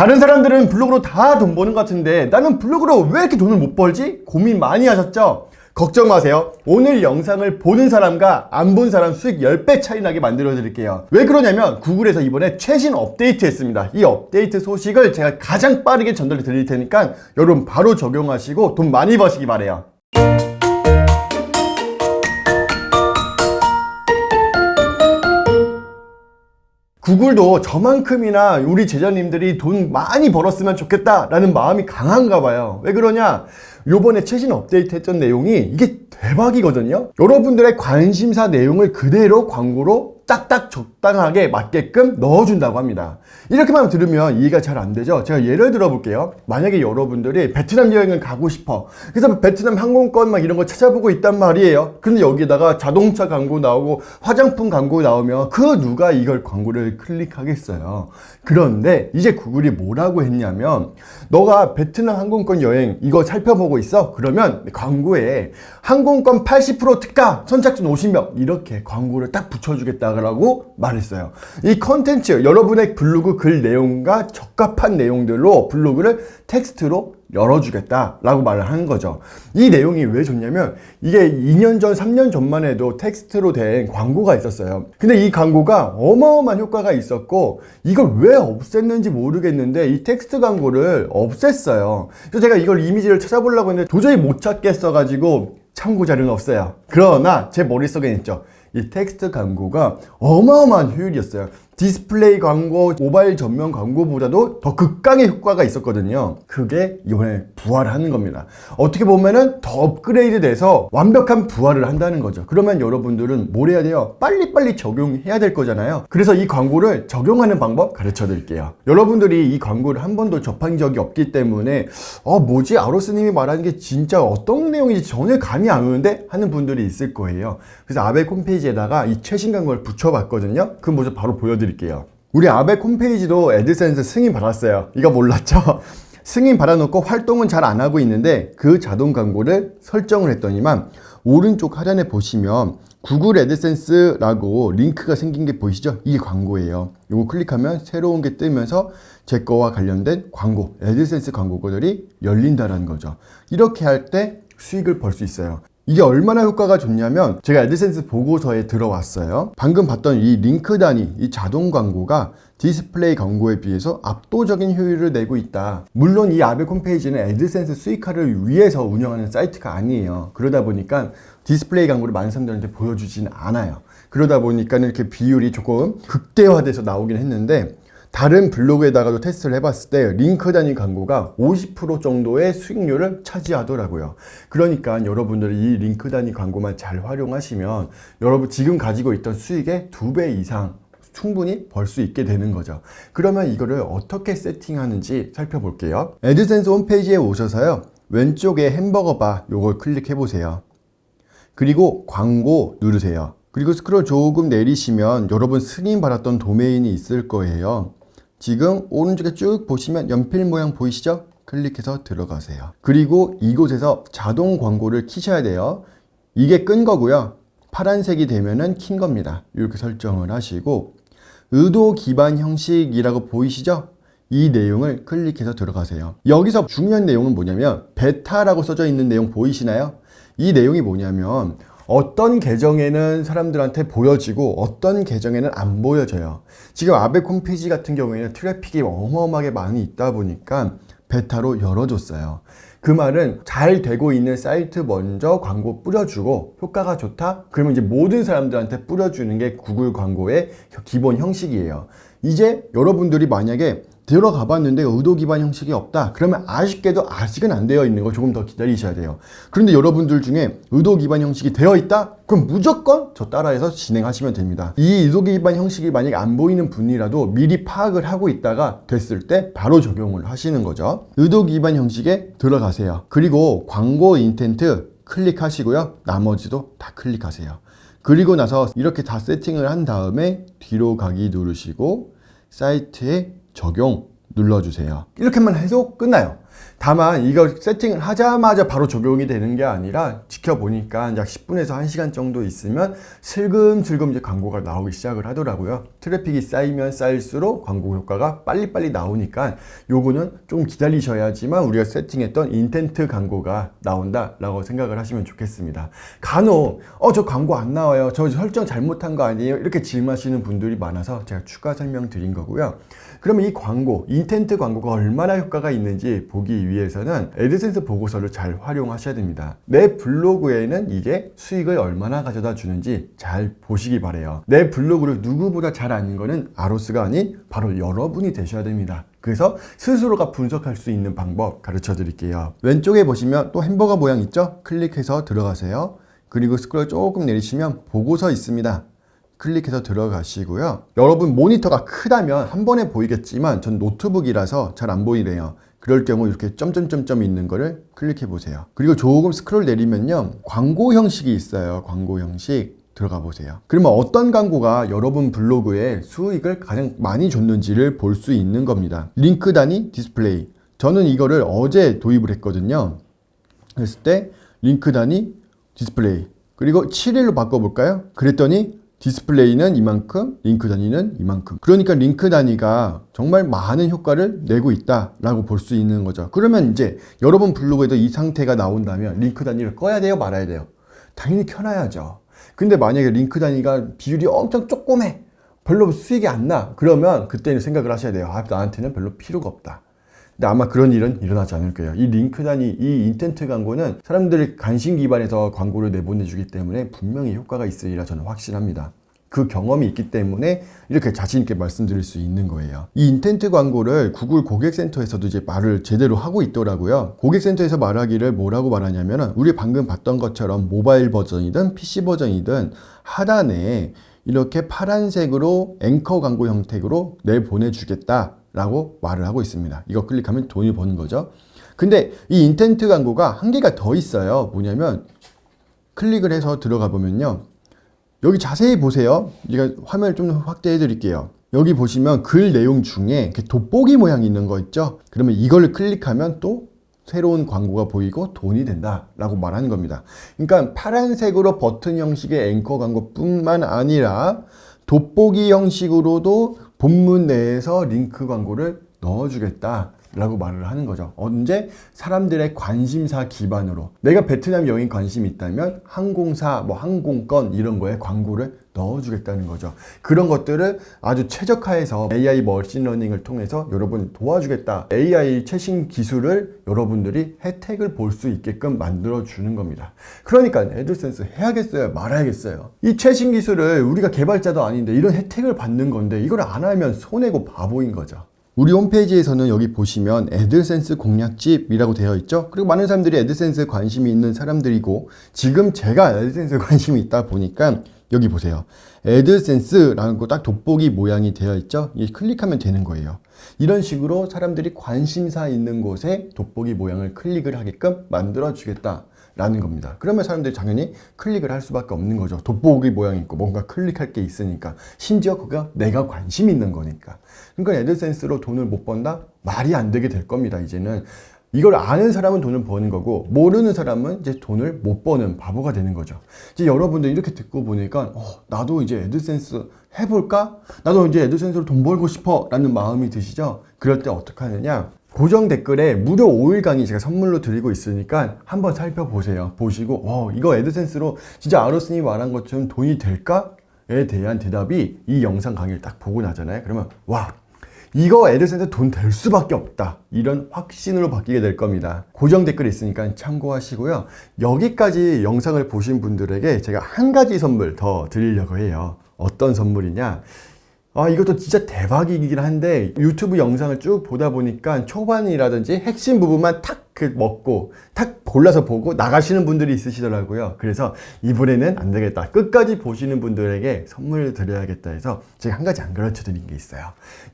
다른 사람들은 블로그로 다 돈 버는 것 같은데 나는 블로그로 왜 이렇게 돈을 못 벌지? 고민 많이 하셨죠? 걱정 마세요. 오늘 영상을 보는 사람과 안 본 사람 수익 10배 차이 나게 만들어 드릴게요. 왜 그러냐면 구글에서 이번에 최신 업데이트 했습니다. 이 업데이트 소식을 제가 가장 빠르게 전달해 드릴 테니까 여러분 바로 적용하시고 돈 많이 버시기 바래요. 구글도 저만큼이나 우리 제자님들이 돈 많이 벌었으면 좋겠다라는 마음이 강한가 봐요. 왜 그러냐? 요번에 최신 업데이트 했던 내용이 이게 대박이거든요. 여러분들의 관심사 내용을 그대로 광고로 딱딱 적당하게 맞게끔 넣어준다고 합니다. 이렇게만 들으면 이해가 잘 안 되죠? 제가 예를 들어 볼게요. 만약에 여러분들이 베트남 여행을 가고 싶어. 그래서 베트남 항공권 막 이런 거 찾아보고 있단 말이에요. 근데 여기다가 자동차 광고 나오고 화장품 광고 나오면 그 누가 이걸 광고를 클릭하겠어요. 그런데 이제 구글이 뭐라고 했냐면 너가 베트남 항공권 여행 이거 살펴보고 있어? 그러면 광고에 항공권 80% 특가 선착순 50명 이렇게 광고를 딱 붙여주겠다 라고 말했어요. 이 컨텐츠 여러분의 블로그 글 내용과 적합한 내용들로 블로그를 텍스트로 열어주겠다라고 말을 하는 거죠. 이 내용이 왜 좋냐면 이게 2년 전, 3년 전만 해도 텍스트로 된 광고가 있었어요. 근데 이 광고가 어마어마한 효과가 있었고 이걸 왜 없앴는지 모르겠는데 이 텍스트 광고를 없앴어요. 그래서 제가 이걸 이미지를 찾아보려고 했는데 도저히 못 찾겠어가지고 참고 자료는 없어요. 그러나 제 머릿속에 있죠. 이 텍스트 광고가 어마어마한 효율이었어요. 디스플레이 광고, 모바일 전면 광고보다도 더 극강의 효과가 있었거든요. 그게 이번에 부활하는 겁니다. 어떻게 보면은 더 업그레이드 돼서 완벽한 부활을 한다는 거죠. 그러면 여러분들은 뭘 해야 돼요? 빨리빨리 적용해야 될 거잖아요. 그래서 이 광고를 적용하는 방법 가르쳐 드릴게요. 여러분들이 이 광고를 한 번도 접한 적이 없기 때문에 어, 뭐지? 아로스님이 말하는 게 진짜 어떤 내용인지 전혀 감이 안 오는데 하는 분들이 있을 거예요. 그래서 아베 홈페이지에다가 이 최신 광고를 붙여봤거든요. 그 모습 바로 보여드릴게요. 우리 아벡 홈페이지도 애드센스 승인 받았어요. 이거 몰랐죠? 승인 받아놓고 활동은 잘 안 하고 있는데 그 자동 광고를 설정을 했더니만 오른쪽 하단에 보시면 구글 애드센스라고 링크가 생긴 게 보이시죠? 이게 광고예요. 이거 클릭하면 새로운 게 뜨면서 제 거와 관련된 광고, 애드센스 광고들이 열린다라는 거죠. 이렇게 할 때 수익을 벌 수 있어요. 이게 얼마나 효과가 좋냐면 제가 애드센스 보고서에 들어왔어요. 방금 봤던 이 링크 단위, 이 자동 광고가 디스플레이 광고에 비해서 압도적인 효율을 내고 있다. 물론 이 아베 홈페이지는 애드센스 수익화를 위해서 운영하는 사이트가 아니에요. 그러다 보니까 디스플레이 광고를 많은 사람들한테 보여주지는 않아요. 그러다 보니까 이렇게 비율이 조금 극대화돼서 나오긴 했는데 다른 블로그에다가도 테스트를 해봤을 때 링크 단위 광고가 50% 정도의 수익률을 차지하더라고요. 그러니까 여러분들이 이 링크 단위 광고만 잘 활용하시면 여러분 지금 가지고 있던 수익의 두 배 이상 충분히 벌 수 있게 되는 거죠. 그러면 이거를 어떻게 세팅하는지 살펴볼게요. 애드센스 홈페이지에 오셔서요. 왼쪽에 햄버거 바 요걸 클릭해 보세요. 그리고 광고 누르세요. 그리고 스크롤 조금 내리시면 여러분 승인 받았던 도메인이 있을 거예요. 지금 오른쪽에 쭉 보시면 연필 모양 보이시죠? 클릭해서 들어가세요. 그리고 이곳에서 자동 광고를 키셔야 돼요. 이게 끈 거고요. 파란색이 되면은 킨 겁니다. 이렇게 설정을 하시고 의도 기반 형식이라고 보이시죠? 이 내용을 클릭해서 들어가세요. 여기서 중요한 내용은 뭐냐면 베타라고 써져 있는 내용 보이시나요? 이 내용이 뭐냐면 어떤 계정에는 사람들한테 보여지고 어떤 계정에는 안 보여져요. 지금 아베 홈페이지 같은 경우에는 트래픽이 어마어마하게 많이 있다 보니까 베타로 열어줬어요. 그 말은 잘 되고 있는 사이트 먼저 광고 뿌려주고 효과가 좋다? 그러면 이제 모든 사람들한테 뿌려주는 게 구글 광고의 기본 형식이에요. 이제 여러분들이 만약에 들어가 봤는데 의도 기반 형식이 없다. 그러면 아쉽게도 아직은 안 되어 있는 거 조금 더 기다리셔야 돼요. 그런데 여러분들 중에 의도 기반 형식이 되어 있다? 그럼 무조건 저 따라해서 진행하시면 됩니다. 이 의도 기반 형식이 만약에 안 보이는 분이라도 미리 파악을 하고 있다가 됐을 때 바로 적용을 하시는 거죠. 의도 기반 형식에 들어가세요. 그리고 광고 인텐트 클릭하시고요. 나머지도 다 클릭하세요. 그리고 나서 이렇게 다 세팅을 한 다음에 뒤로 가기 누르시고 사이트에 적용 눌러주세요. 이렇게만 해도 끝나요. 다만 이거 세팅을 하자마자 바로 적용이 되는 게 아니라 지켜보니까 약 10분에서 1시간 정도 있으면 슬금슬금 이제 광고가 나오기 시작을 하더라고요. 트래픽이 쌓이면 쌓일수록 광고 효과가 빨리빨리 나오니까 요거는 좀 기다리셔야지만 우리가 세팅했던 인텐트 광고가 나온다라고 생각을 하시면 좋겠습니다. 간혹 어 저 광고 안 나와요. 저 설정 잘못한 거 아니에요? 이렇게 질문하시는 분들이 많아서 제가 추가 설명 드린 거고요. 그러면 이 광고, 인텐트 광고가 얼마나 효과가 있는지 보기 위해서는 에드센스 보고서를 잘 활용하셔야 됩니다. 내 블로그에는 이게 수익을 얼마나 가져다 주는지 잘 보시기 바래요. 내 블로그를 누구보다 잘 아는 거는 아로스가 아닌 바로 여러분이 되셔야 됩니다. 그래서 스스로가 분석할 수 있는 방법 가르쳐 드릴게요. 왼쪽에 보시면 또 햄버거 모양 있죠? 클릭해서 들어가세요. 그리고 스크롤 조금 내리시면 보고서 있습니다. 클릭해서 들어가시고요. 여러분 모니터가 크다면 한 번에 보이겠지만 전 노트북이라서 잘 안 보이네요. 그럴 경우 이렇게 점점점점 있는 거를 클릭해 보세요. 그리고 조금 스크롤 내리면요. 광고 형식이 있어요. 광고 형식. 들어가 보세요. 그러면 어떤 광고가 여러분 블로그에 수익을 가장 많이 줬는지를 볼 수 있는 겁니다. 링크 단위 디스플레이. 저는 이거를 어제 도입을 했거든요. 그랬을 때 링크 단위 디스플레이. 그리고 7일로 바꿔볼까요? 그랬더니 디스플레이는 이만큼, 링크 단위는 이만큼. 그러니까 링크 단위가 정말 많은 효과를 내고 있다라고 볼 수 있는 거죠. 그러면 이제 여러분 블로그에도 이 상태가 나온다면 링크 단위를 꺼야 돼요, 말아야 돼요? 당연히 켜놔야죠. 근데 만약에 링크 단위가 비율이 엄청 조그매. 별로 수익이 안 나. 그러면 그때는 생각을 하셔야 돼요. 아, 나한테는 별로 필요가 없다. 근데 아마 그런 일은 일어나지 않을 거예요. 이 링크 단위, 이 인텐트 광고는 사람들이 관심 기반에서 광고를 내보내주기 때문에 분명히 효과가 있으리라 저는 확신합니다. 그 경험이 있기 때문에 이렇게 자신 있게 말씀드릴 수 있는 거예요. 이 인텐트 광고를 구글 고객센터에서도 이제 말을 제대로 하고 있더라고요. 고객센터에서 말하기를 뭐라고 말하냐면은 우리 방금 봤던 것처럼 모바일 버전이든 PC 버전이든 하단에 이렇게 파란색으로 앵커 광고 형태로 내보내주겠다. 라고 말을 하고 있습니다. 이거 클릭하면 돈이 버는 거죠. 근데 이 인텐트 광고가 한 개가 더 있어요. 뭐냐면 클릭을 해서 들어가 보면요. 여기 자세히 보세요. 제가 화면을 좀 확대해 드릴게요. 여기 보시면 글 내용 중에 돋보기 모양 있는 거 있죠? 그러면 이걸 클릭하면 또 새로운 광고가 보이고 돈이 된다 라고 말하는 겁니다. 그러니까 파란색으로 버튼 형식의 앵커 광고뿐만 아니라 돋보기 형식으로도 본문 내에서 링크 광고를 넣어주겠다. 라고 말을 하는 거죠. 언제? 사람들의 관심사 기반으로. 내가 베트남 여행 관심이 있다면 항공사, 뭐 항공권 이런 거에 광고를 넣어주겠다는 거죠. 그런 것들을 아주 최적화해서 AI 머신러닝을 통해서 여러분 도와주겠다. AI 최신 기술을 여러분들이 혜택을 볼 수 있게끔 만들어주는 겁니다. 그러니까 에드센스 해야겠어요? 말아야겠어요? 이 최신 기술을 우리가 개발자도 아닌데 이런 혜택을 받는 건데 이걸 안 하면 손해고 바보인 거죠. 우리 홈페이지에서는 여기 보시면 애드센스 공략집이라고 되어 있죠. 그리고 많은 사람들이 애드센스에 관심이 있는 사람들이고 지금 제가 애드센스에 관심이 있다 보니까 여기 보세요. 애드센스라는 거 딱 돋보기 모양이 되어 있죠. 이 클릭하면 되는 거예요. 이런 식으로 사람들이 관심사 있는 곳에 돋보기 모양을 클릭을 하게끔 만들어 주겠다. 라는 겁니다. 그러면 사람들이 당연히 클릭을 할 수밖에 없는 거죠. 돋보기 모양이 있고 뭔가 클릭할 게 있으니까. 심지어 그가 내가 관심 있는 거니까. 그러니까 애드센스로 돈을 못 번다? 말이 안 되게 될 겁니다, 이제는. 이걸 아는 사람은 돈을 버는 거고 모르는 사람은 이제 돈을 못 버는 바보가 되는 거죠. 이제 여러분들 이렇게 듣고 보니까 어, 나도 이제 애드센스 해볼까? 나도 이제 애드센스로 돈 벌고 싶어라는 마음이 드시죠? 그럴 때 어떻게 하느냐? 고정 댓글에 무료 5일 강의 제가 선물로 드리고 있으니까 한번 살펴보세요. 보시고 어, 이거 애드센스로 진짜 아로스님 말한 것처럼 돈이 될까? 에 대한 대답이 이 영상 강의를 딱 보고 나잖아요. 그러면 와 이거 애드센스 돈 될 수밖에 없다. 이런 확신으로 바뀌게 될 겁니다. 고정 댓글이 있으니까 참고하시고요. 여기까지 영상을 보신 분들에게 제가 한 가지 선물 더 드리려고 해요. 어떤 선물이냐? 아, 이것도 진짜 대박이긴 한데 유튜브 영상을 쭉 보다 보니까 초반이라든지 핵심 부분만 탁 그 먹고 탁 골라서 보고 나가시는 분들이 있으시더라고요. 그래서 이번에는 안 되겠다. 끝까지 보시는 분들에게 선물을 드려야겠다 해서 제가 한 가지 안 가르쳐 드린 게 있어요.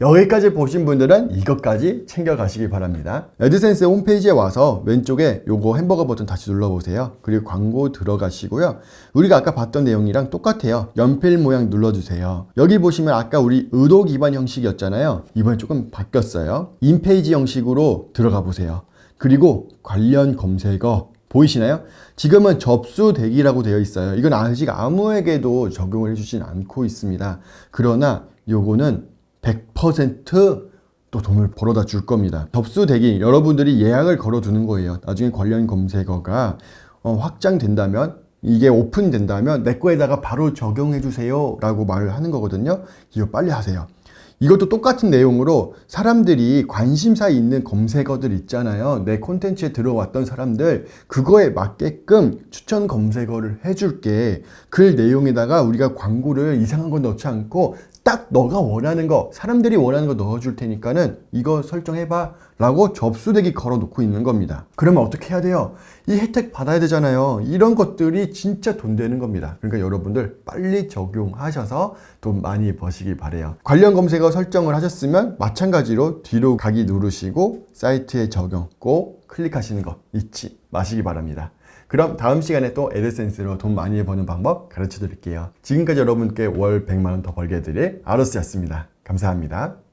여기까지 보신 분들은 이것까지 챙겨 가시기 바랍니다. 에드센스 홈페이지에 와서 왼쪽에 요거 햄버거 버튼 다시 눌러 보세요. 그리고 광고 들어가시고요. 우리가 아까 봤던 내용이랑 똑같아요. 연필 모양 눌러 주세요. 여기 보시면 아까 우리 의도 기반 형식이었잖아요. 이번에 조금 바뀌었어요. 인페이지 형식으로 들어가 보세요. 그리고 관련 검색어 보이시나요? 지금은 접수 대기라고 되어 있어요. 이건 아직 아무에게도 적용을 해주진 않고 있습니다. 그러나 요거는 100%또 돈을 벌어다 줄 겁니다. 접수 대기 여러분들이 예약을 걸어두는 거예요. 나중에 관련 검색어가 어, 확장된다면 이게 오픈된다면 내 거에다가 바로 적용해 주세요 라고 말을 하는 거거든요. 이거 빨리 하세요. 이것도 똑같은 내용으로 사람들이 관심사 있는 검색어들 있잖아요. 내 콘텐츠에 들어왔던 사람들, 그거에 맞게끔 추천 검색어를 해줄게. 글 내용에다가 우리가 광고를 이상한 거 넣지 않고 딱 너가 원하는 거, 사람들이 원하는 거 넣어줄 테니까는 이거 설정해봐. 라고 접수대기 걸어 놓고 있는 겁니다. 그러면 어떻게 해야 돼요? 이 혜택 받아야 되잖아요. 이런 것들이 진짜 돈 되는 겁니다. 그러니까 여러분들 빨리 적용하셔서 돈 많이 버시기 바래요. 관련 검색어 설정을 하셨으면 마찬가지로 뒤로 가기 누르시고 사이트에 적용 꼭 클릭하시는 거 잊지 마시기 바랍니다. 그럼 다음 시간에 또 에드센스로 돈 많이 버는 방법 가르쳐 드릴게요. 지금까지 여러분께 월 100만원 더 벌게 해드릴 아로스였습니다. 감사합니다.